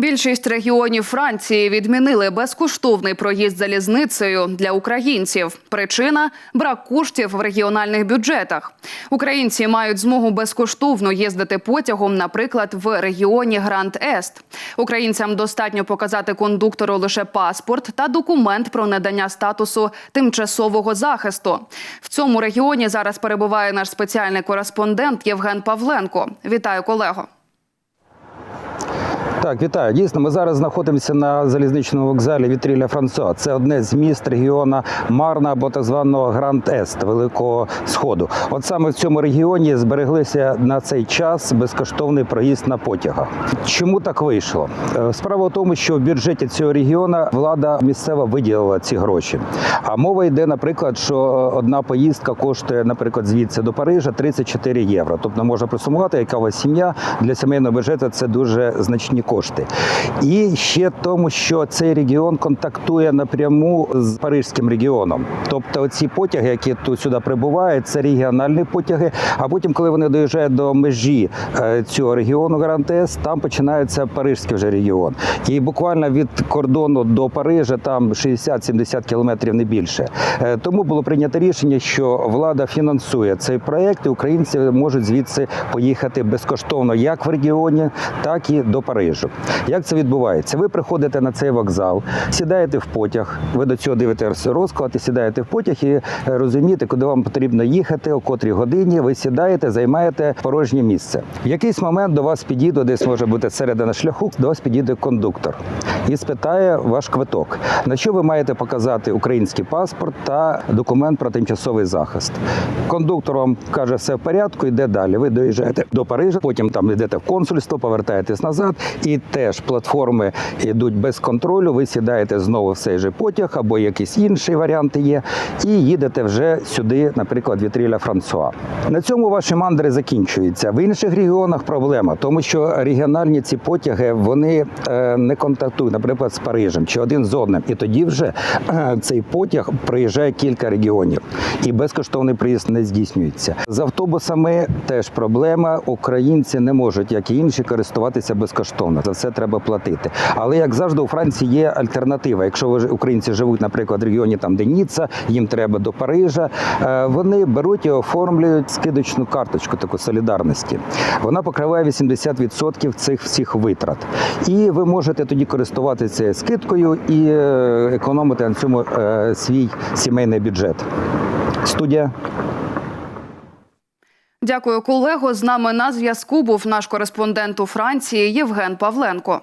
Більшість регіонів Франції відмінили безкоштовний проїзд залізницею для українців. Причина брак коштів в регіональних бюджетах. Українці мають змогу безкоштовно їздити потягом, наприклад, в регіоні Гранд Ест. Українцям достатньо показати кондуктору лише паспорт та документ про надання статусу тимчасового захисту. В цьому регіоні зараз перебуває наш спеціальний кореспондент Євген Павленко. Вітаю, колего. Так, вітаю. Дійсно, ми зараз знаходимося на залізничному вокзалі Вітріля Франсуа. Це одне з міст регіону Марна або так званого Гранд Ест Великого Сходу. От саме в цьому регіоні збереглися на цей час безкоштовний проїзд на потягах. Чому так вийшло? Е, Справа в тому, що в бюджеті цього регіону влада місцева виділила ці гроші. А мова йде, наприклад, що одна поїздка коштує, наприклад, звідси до Парижа 34 євро. Тобто можна присумувати, яка у вас сім'я для сімейного бюджету це дуже значні кошти. І ще тому, що цей регіон контактує напряму з парижським регіоном. Тобто ці потяги, які тут сюди прибувають, це регіональні потяги. А потім, коли вони доїжджають до межі е, цього регіону Гарантес, там починається парижський вже регіон. І буквально від кордону до Парижа там 60-70 кілометрів не більше. Е, Тому було прийнято рішення, що влада фінансує цей проект, і українці можуть звідси поїхати безкоштовно як в регіоні, так і до Парижу. Як це відбувається? Ви приходите на цей вокзал, сідаєте в потяг. Ви до цього дивитеся розклад, і сідаєте в потяг і е, розумієте, куди вам потрібно їхати, о котрій годині. Ви сідаєте, займаєте порожнє місце. В якийсь момент до вас підійде, десь може бути середина шляху, до вас підійде кондуктор і спитає ваш квиток. На що ви маєте показати український паспорт та документ про тимчасовий захист? Кондуктор вам каже, все в порядку, йде далі. Ви доїжджаєте до Парижа, потім там йдете в консульство, повертаєтесь назад, і теж платформи йдуть без контролю. Ви сідаєте знову в цей же потяг або якісь інші варіанти є, і їдете вже сюди, наприклад, Вітріля Франсуа. На цьому ваші мандри закінчуються. В інших регіонах проблема, тому що регіональні ці потяги вони е, не контактують, наприклад, з Парижем чи один з одним. І тоді вже е, цей потяг проїжджає кілька регіонів, і безкоштовний приїзд не здійснюється. З автобусами теж проблема. Українці не можуть, як і інші, користуватися безкоштовно. За все треба платити. Але як завжди, у Франції є альтернатива. Якщо ви українці живуть, наприклад, в регіоні там, де їм треба до Парижа. е, Вони беруть і оформлюють скидочну карточку таку солідарності. Вона покриває 80% цих всіх витрат. І ви можете тоді користуватися скидкою і е, економити на цьому е, свій сімейний бюджет. Студія. Дякую, колего. З нами на зв'язку був наш кореспондент у Франції Євген Павленко.